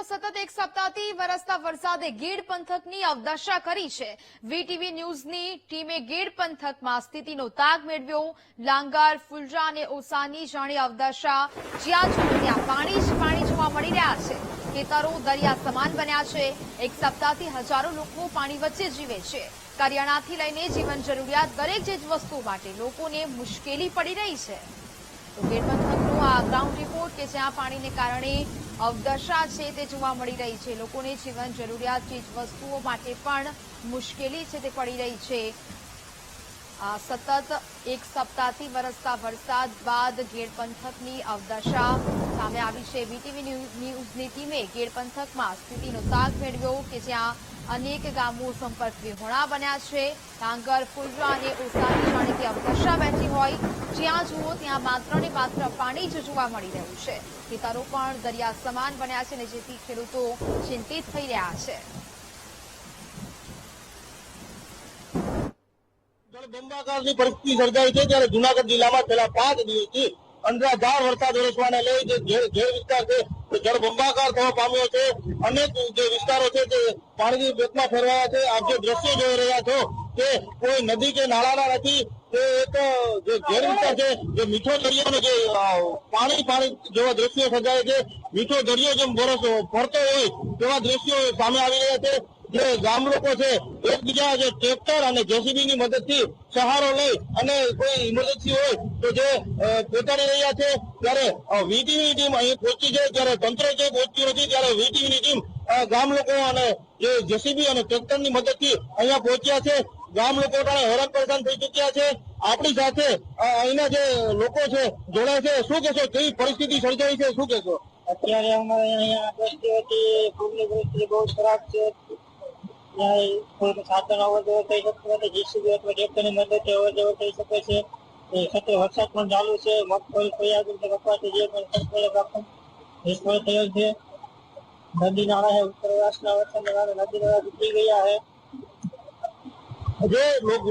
તો સતત એક સપ્તાહથી વરસતા વરસાદે ગીડ પંથકની અવદશા કરી છે. વીટીવી ન્યૂઝની ટીમે ગીડ પંથકમાં સ્થિતિનો તાગ મેળવ્યો. લાંગાર, ફુલરા અને ઓસાની જાણી અવદશા. જ્યાં ત્યાં પાણી જ પાણી જોવા મળી રહ્યા છે. ખેતરો દરિયા સમાન બન્યા છે. એક સપ્તાહથી હજારો લોકો પાણી વચ્ચે જીવે છે. કરિયાણાથી લઈને જીવન જરૂરિયાત દરેક ચીજ વસ્તુ માટે લોકોને મુશ્કેલી પડી રહી છે. તો ગીડ પંથકનો આ ગ્રાઉન્ડ રિપોર્ટ કે જ્યાં પાણીને કારણે અવદશા છે તે જોવા મળી રહી છે. લોકોને જીવન જરૂરિયાત ચીજ વસ્તુઓ માટે પણ મુશ્કેલી છે તે પડી રહી છે. સતત એક સપ્તાહથી વરસતા વરસાદ બાદ ગેડ પંથકની અવદશા સામે આવી છે. બીટીવી ન્યૂઝની ટીમે કેડ પંથકમાં સ્થિતિનો તાગ મેળવ્યો કે જ્યાં અનેક ગામો સંપર્ક વિહોણા બન્યા છે. ડાંગર, ફુલરા અને ઓસાની જાણીતી અવદશા બેઠી હોય. જ્યાં જુઓ ત્યાં માત્ર ને માત્ર પાણી જ જોવા મળી રહ્યું છે. ખેતરો પણ દરિયા સમાન બન્યા છે અને જેથી ખેડૂતો ચિંતિત થઈ રહ્યા છે. જુનાગઢ જિલ્લામાં છેલ્લા પાંચ દિવસથી અનરાધાર વરસાદ વરસવાને લઈ જે વિસ્તાર છે તે જળબંબાકાર થવા પામ્યો છે. અનેક જે વિસ્તારો છે તે પાણીની બેટમાં ફેરવાયા છે. આપ જે દ્રશ્યો જોઈ રહ્યા છો તે કોઈ નદી કે નાળાના નથી, તે એક, જે વિસ્તાર છે જે મીઠો દરિયાનો જે પાણી પાણી જેવા દ્રશ્યો સજાય છે. મીઠો દરિયો જેમ વરસ ફરતો હોય તેવા દ્રશ્યો સામે આવી રહ્યા છે. જે ગામ લોકો છે, એકબીજા જે ટ્રેક્ટર અને જેસીબી ની મદદથી સહારો લઈ અને કોઈ ઇમરજન્સી હોય તો જે પોતાડી રહ્યા છે, ત્યારે વીટીવીની ટીમ અહીં પહોંચી છે, ત્યારે તંત્ર જે પહોંચ્યું નથી, ત્યારે વીટીવીની ટીમ ગામ લોકો અને જે જેસીબી અને ટ્રેક્ટરની મદદથી અહીંયા પહોંચ્યા છે. ગામ લોકો હેરાન પરેશાન થઈ ચુક્યા છે. આપણી સાથે અહીંના જે લોકો છે, જોડાય છે. શું કહેશો? કેવી પરિસ્થિતિ સર્જાઈ છે? શું કહેશો? અત્યારે અમારે અહીંયા પરિસ્થિતિ બહુ ખરાબ છે જે નદી નાળા ઉત્તર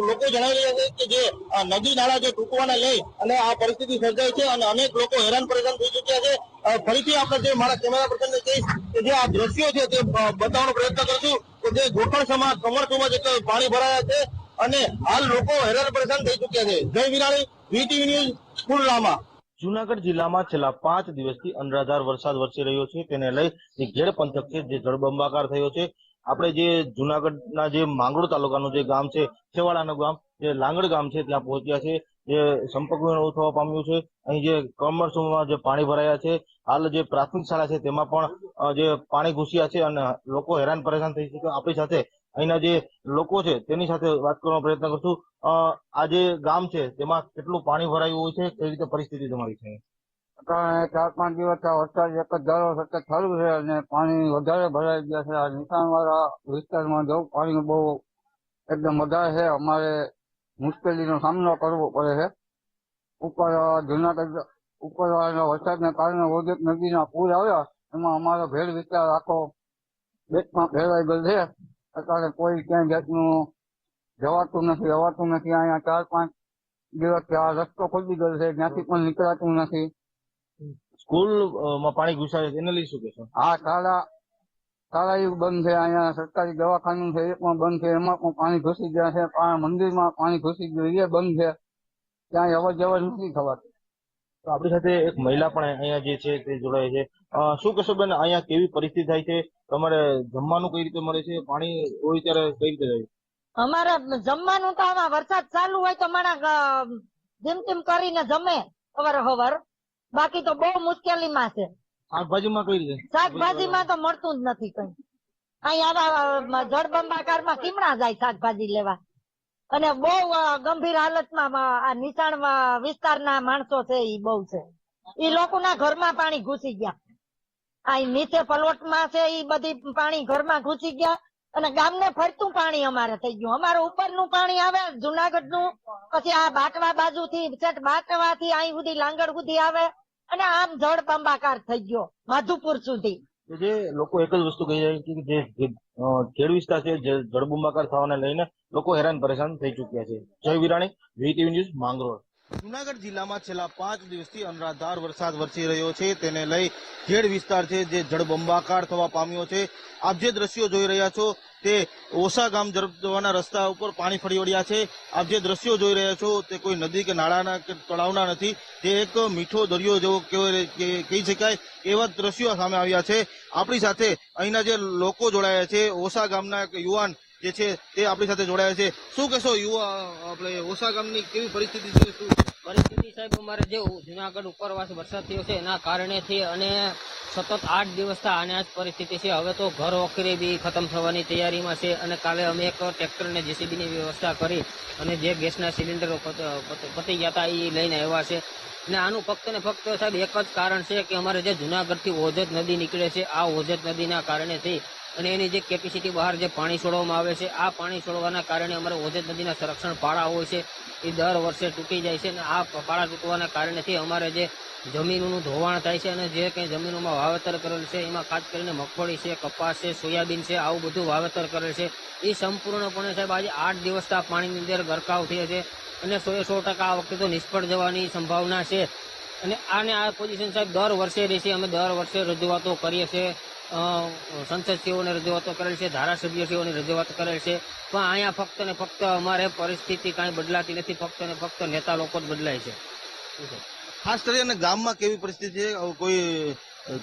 લોકો જણાવી રહ્યા છે કે જે નદી નાળા જે તૂટવાને લઈ અને આ પરિસ્થિતિ સર્જાઈ છે અને અનેક લોકો હેરાન પરેશાન થઈ ચુક્યા છે. ફરીથી આપણે જે મારા કેમેરા પર્સનને કહીશ કે જે આ દ્રશ્યો છે તે બતાવવાનો પ્રયત્ન કરશું. જે ગોઠણ સમા કમરસોમાં જેટલા પાણી ભરાયા છે અને હાલ લોકો હેરાન પરેશાન થઈ ચુક્યા છે. જય વિરાણી વીટીવી ન્યૂઝ સ્કૂલરામાં જુનાગઢ જિલ્લામાં છેલ્લા પાંચ દિવસથી અનરાધાર વરસાદ વરસી રહ્યો છે. તેને લઈ જે ઘેડ પંથક છે, જે જળબંબાકાર થયો છે. આપણે જે જુનાગઢના જે માંગરોળ તાલુકાનું જે ગામ છે, છેવાડાનું ગામ, જે લાંગડ ગામ છે, ત્યાં પહોંચ્યા છે. જે સંપર્ક વિહોણું થવા પામ્યું છે. અહીં જે કમરસુમાં જે પાણી ભરાયા છે, હાલ જે પ્રાથમિક શાળા છે, તેમાં પણ જે પાણી ઘૂસ્યા છે અને લોકો હેરાન પરેશાન થઈ ચૂક્યા આપણી સાથે. અહીંના જે લોકો છે, તેની સાથે વાત કરવાનો પ્રયત્ન કરશું. આ જે ગામ છે, તેમાં કેટલું પાણી ભરાયું હોય છે, કેવી રીતે પરિસ્થિતિ તમારી છે? ચાર પાંચ દિવસ વરસાદ એક જ ધારો સતત ચાલુ છે અને પાણી વધારે ભરાઈ ગયા છે. આ નીચાણવાળા વિસ્તારમાં જવું પાણી બહુ એકદમ વધારે છે. અમારે મુશ્કેલીનો સામનો કરવો પડે છે. ઉપર અ, જુનાગઢ ઉપર વરસાદને કારણે ઓદક નદીના પૂર આવ્યા. એમાં અમારો ભેળ વિસ્તાર આખો બેટમાં ફેરવાઈ ગયો છે. અત્યારે કોઈ ક્યાંય જાતનું જવાતું નથી અવાતું નથી. અહીંયા ચાર પાંચ દિવસ આ રસ્તો ખોલી ગયો છે. ત્યાંથી પણ નીકળાતું નથી. સ્કૂલમાં પાણી ઘુસાય છે. એને લઈ શું કહેશો? હા શાળા શાળા બંધ છે અહીંયા સરકારી દવાખાનું છે એ પણ બંધ છે એમાં પણ પાણી ઘૂસી ગયા છે મંદિરમાં પાણી ઘૂસી ગયું એ બંધ છે. ત્યાં અવર જવર નથી થવાતી. તો આપણી સાથે એક મહિલા પણ અહીંયા જે છે તે જોડાય છે. શું કહેશો બેન અહીંયા કેવી પરિસ્થિતિ થાય છે? તમારે જમવાનું કઈ રીતે મળે છે? પાણી હોય ત્યારે કઈ રીતે જાય અમારે જમવાનું તો આમાં વરસાદ ચાલુ હોય તો મારા જેમ તેમ કરીને જમે હવાર હવાર બાકી તો બહુ મુશ્કેલીમાં છે. શાકભાજીમાં કઈ રીતે? શાકભાજીમાં તો મળતું જ નથી કઈ. અહીંયા જળબંબાકારમાં કીમણા જાય શાકભાજી લેવા. અને બહુ ગંભીર હાલતમાં આ નિશાણ વિસ્તારના માણસો છે એ બહુ છે. એ લોકોના ઘરમાં પાણી ઘૂસી ગયા. અહીં નીચે પલોટમાં છે એ બધી પાણી ઘરમાં ઘૂસી ગયા. અને ગામને ફરતું પાણી અમારે થઈ ગયું. અમારે ઉપરનું પાણી આવે જુનાગઢનું પછી આ બાટવા બાજુથી બાટવા બાટવાથી અહીં સુધી લાંગડ સુધી આવે. અને આમ જળ બંબાકાર થઈ ગયો, માધુપુર સુધી. જે લોકો એક જ વસ્તુ કહી રહ્યા છે કે જે ખેડ વિસ્તાર છે જળબંબાકાર થવાને લઈને લોકો હેરાન પરેશાન થઈ ચુક્યા છે. Jay Virani VTV news, Mangrol. Junagadh જિલ્લામાં છેલ્લા પાંચ દિવસથી અનરાધાર વરસાદ વરસી રહ્યો છે. તેને લઈ ઘેડ વિસ્તાર છે જે જળબંબાકાર થવા પામ્યો છે. આપ જે દ્રશ્યો જોઈ રહ્યા છો તે ઓસા ગામ જવાના રસ્તા ઉપર પાણી ફરી વળ્યા છે. આપ જે દ્રશ્યો જોઈ રહ્યા છો તે કોઈ નદી કે નાળાના કે તળાવના નથી. તે એક મીઠો દરિયો જેવો કહી શકાય એવા દ્રશ્યો સામે આવ્યા છે. આપણી સાથે અહીંના જે લોકો જોડાયા છે, ઓસા ગામના યુવાન જે છે તે આપણી સાથે જોડાયા છે. શું કહેશો યુવા, આપણે ઓસા ગામની કેવી પરિસ્થિતિ છે? શું? પરિસ્થિતિ સાહેબ, અમારે જે જુનાગઢ ઉપરવાસ વરસાદ થયો છે, એના કારણેથી અને સતત આઠ દિવસથી આને આ જ પરિસ્થિતિ છે. હવે તો ઘર વખરી બી ખતમ થવાની તૈયારીમાં છે અને કાલે અમે એક ટ્રેક્ટરને જેસીબીની વ્યવસ્થા કરી અને જે ગેસના સિલિન્ડરો પત- ગયા હતા એ લઈને આવ્યા છે. અને આનું ફક્ત ને ફક્ત સાહેબ એક જ કારણ છે કે અમારે જે જુનાગઢથી ઓજત નદી નીકળે છે, આ ઓજત નદીના કારણેથી અને એની જે કેપેસિટી બહાર જે પાણી છોડવામાં આવે છે, આ પાણી છોડવાના કારણે અમારે ઓજત નદીના સંરક્ષણ પાળા હોય છે, એ દર વર્ષે તૂટી જાય છે અને આ પાળા તૂટવાના કારણેથી અમારે જે જમીનનું ધોવાણ થાય છે અને જે કંઈ જમીનોમાં વાવેતર કરેલ છે, એમાં ખાસ કરીને મગફળી છે, કપાસ છે, સોયાબીન છે, આવું બધું વાવેતર કરેલ છે, એ સંપૂર્ણપણે સાહેબ આજે આઠ દિવસ આ પાણીની અંદર ગરકાવ થયો છે અને સો સો ટકા આ વખતે તો નિષ્ફળ જવાની સંભાવના છે. અને આને આ પોઝિશન સાહેબ દર વર્ષે રહેશે, અમે દર વર્ષે રજૂઆતો કરીએ છીએ. અ, સંસદશ્રીઓને રજૂઆતો કરેલ છે ધારાસભ્યશ્રીઓની રજૂઆત કરેલ છે. પણ અહીંયા ફક્ત ને ફક્ત અમારે પરિસ્થિતિ કાંઈ બદલાતી નથી ફક્ત ને ફક્ત નેતા લોકો જ બદલાય છે? ખાસ કરીને ગામમાં કેવી પરિસ્થિતિ છે? કોઈ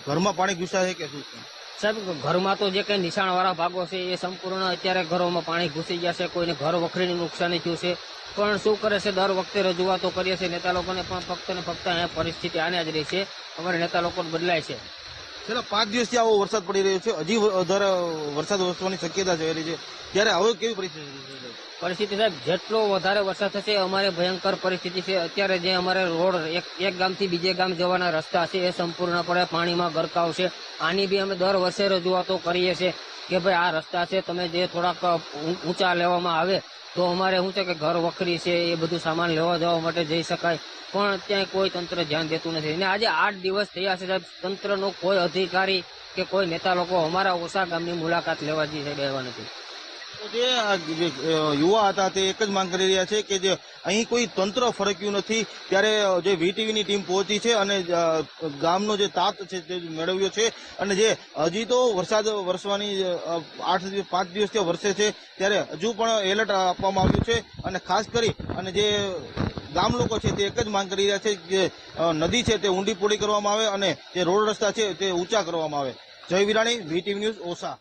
ઘરમાં પાણી ઘૂસાય છે કે શું છે? સાહેબ ઘરમાં તો જે કંઈ નિશાણવાળા ભાગો છે એ સંપૂર્ણ અત્યારે ઘરોમાં પાણી ઘૂસી ગયા છે કોઈને ઘર વખરીને નુકસાની થયું છે. પણ શું કરે છે? દર વખતે રજૂઆતો કરીએ છીએ નેતા લોકોને પણ ફક્ત ને ફક્ત અહીંયા પરિસ્થિતિ આને જ રહી છે. અમારે નેતા લોકો જ બદલાય છે. છેલ્લા પાંચ દિવસથી આવો વરસાદ પડી રહ્યો છે. હજી વધારે વરસાદ વરસવાની શક્યતા જોઈ રહી છે ત્યારે હવે કેવી પરિસ્થિતિ? પરિસ્થિતિ સાહેબ, જેટલો વધારે વરસાદ થશે, અમારે ભયંકર પરિસ્થિતિ છે. અત્યારે જે અમારે રોડ એક એક ગામથી બીજે ગામ જવાના રસ્તા છે, એ સંપૂર્ણપણે પાણીમાં ગરકાવ છે. આની બી અમે દર વર્ષે રજૂઆતો કરીએ છીએ. કે ભાઈ આ રસ્તા છે, તમે જે થોડાક ઊંચા લેવામાં આવે, તો અમારે શું છે કે ઘર વખરી છે, એ બધું સામાન લેવા જવા માટે જઈ શકાય. પણ ત્યાં કોઈ તંત્ર ધ્યાન દેતું નથી. અને આજે આઠ દિવસ થયા છે સાહેબ, તંત્રનો કોઈ અધિકારી કે કોઈ નેતા લોકો અમારા ઓછા ગામની મુલાકાત લેવા જઈ રહ્યા નથી. જે યુવા હતા તે એક જ માંગ કરી રહ્યા છે કે જે અહીં કોઈ તંત્ર ફરક્યું નથી. ત્યારે જે વીટીવીની ટીમ પહોંચી છે અને ગામનો જે તાત છે તે મેળવ્યો છે. અને જે હજી તો વરસાદ વરસવાની આઠ દિવસ, પાંચ દિવસથી વરસે છે. ત્યારે હજુ પણ એલર્ટ આપવામાં આવ્યું છે. અને ખાસ કરી, અને જે ગામ લોકો છે તે એક જ માંગ કરી રહ્યા છે કે નદી છે તે ઊંડી પોળી કરવામાં આવે અને જે રોડ રસ્તા છે તે ઊંચા કરવામાં આવે. જય વિરાણી, વીટીવી ન્યૂઝ ઓસા.